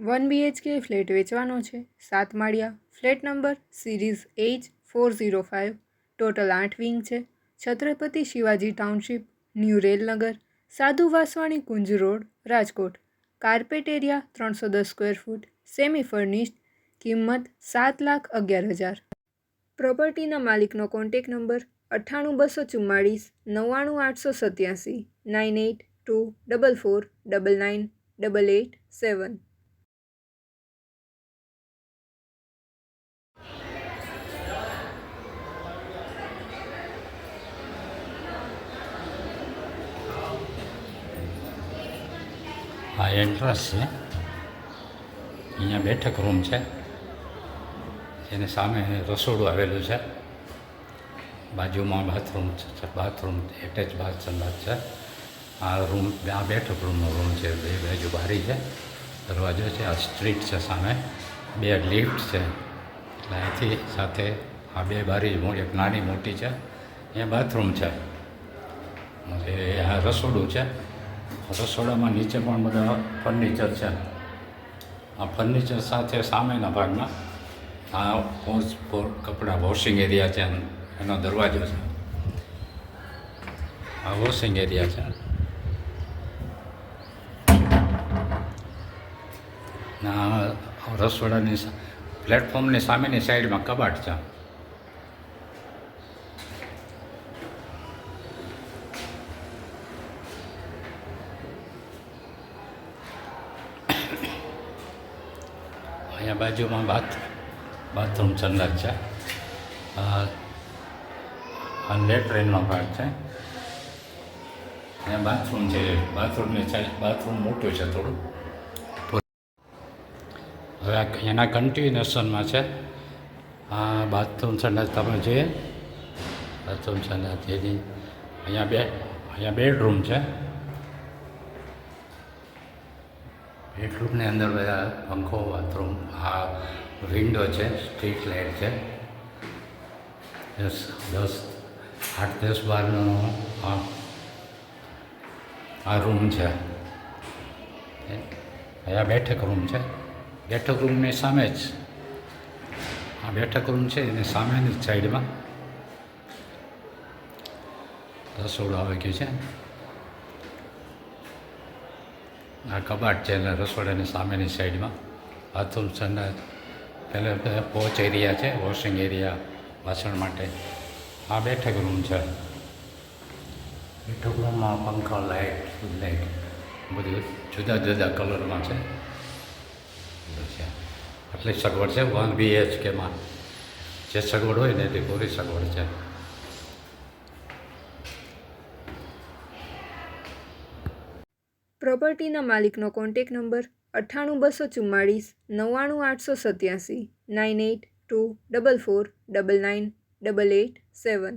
One BHK flat વેચવાનો છે. સાત માળિયા. Flat number series H four zero five total આઠ વિંગ છે. Chhatrapati Shivaji township, new Railnagar, Sadhu Vaswani Kunj road, Rajkot. Carpet area ત્રણસો દસ square foot. Semi furnished. કિંમત સાત લાખ અગિયાર હજાર. પ્રોપર્ટીના માલિકનો કોન્ટેક નંબર અઠ્ઠાણું બસો ચુમ્માળીસ, નવ્વાણું આઠસો સત્યાસી, nine eight two double four double nine double eight seven. આ એન્ટ્રન્સ છે. અહીંયા બેઠક રૂમ છે. એની સામે રસોડું આવેલું છે. બાજુમાં બાથરૂમ છે બાથરૂમ એટેચ બાથરૂમ છે. આ રૂમ આ બેઠક રૂમનો રૂમ છે. બે બાજુ બારી છે, દરવાજો છે, આ સ્ટ્રીટ છે સામે. બે લિફ્ટ છે. એટલે અહીંથી સાથે આ બે બારી એક નાની મોટી છે. અહીંયા બાથરૂમ છે. અને આ રસોડું છે. રસોડામાં નીચે પણ બધા ફર્નિચર છે. આ ફર્નિચર સાથે સામેના ભાગમાં આ પોચ કપડાં વોશિંગ એરિયા છે એનો દરવાજો છે. આ વોશિંગ એરિયા છે. રસોડાની પ્લેટફોર્મની સામેની સાઈડમાં કબાટ છે. અહીંયા બાજુમાં બાથ બાથરૂમ સંડાસ છે. આ લેટ્રિનનો ભાગ છે. અહીંયા બાથરૂમ છે. બાથરૂમની બાથરૂમ મોટું છે થોડું. હવે એના કન્ટિન્યુએશનમાં છે. આ બાથરૂમ સંડાસ તમે જોઈએ બાથરૂમ સંડાસ જેની અહીંયા બે, અહીંયા બેડરૂમ છે. બેડરૂમની અંદર બધા પંખો, બાથરૂમ, આ વિન્ડો છે, સ્ટ્રીટ લાઇટ છે. દસ દસ, આઠ, દસ, બારનો આ આ રૂમ છે. અહીંયા બેઠક રૂમ છે. બેઠક રૂમની સામે જ. આ બેઠક રૂમ છે, એની સામેની સાઈડમાં. રસોડું આવી ગયું છે. આ કબાટ છે એટલે રસોડાની સામેની સાઈડમાં. બાથરૂમ સંડા પહેલે પોચ એરિયા છે, વોશિંગ એરિયા, વાસણ માટે. આ બેઠક રૂમ છે. બેઠક રૂમમાં પંખા લાઇટ લાઇટ બધું જુદા જુદા કલરમાં છે. આટલી સગવડ છે, વન બીએચકેમાં જે સગવડ હોય ને તે પૂરી સગવડ છે. પ્રોપર્ટીના માલિકનો કોન્ટેક નંબર અઠ્ઠાણું બસો ચુમ્માળીસ નવ્વાણું આઠસો સત્યાસી nine eight two double four double nine double eight seven.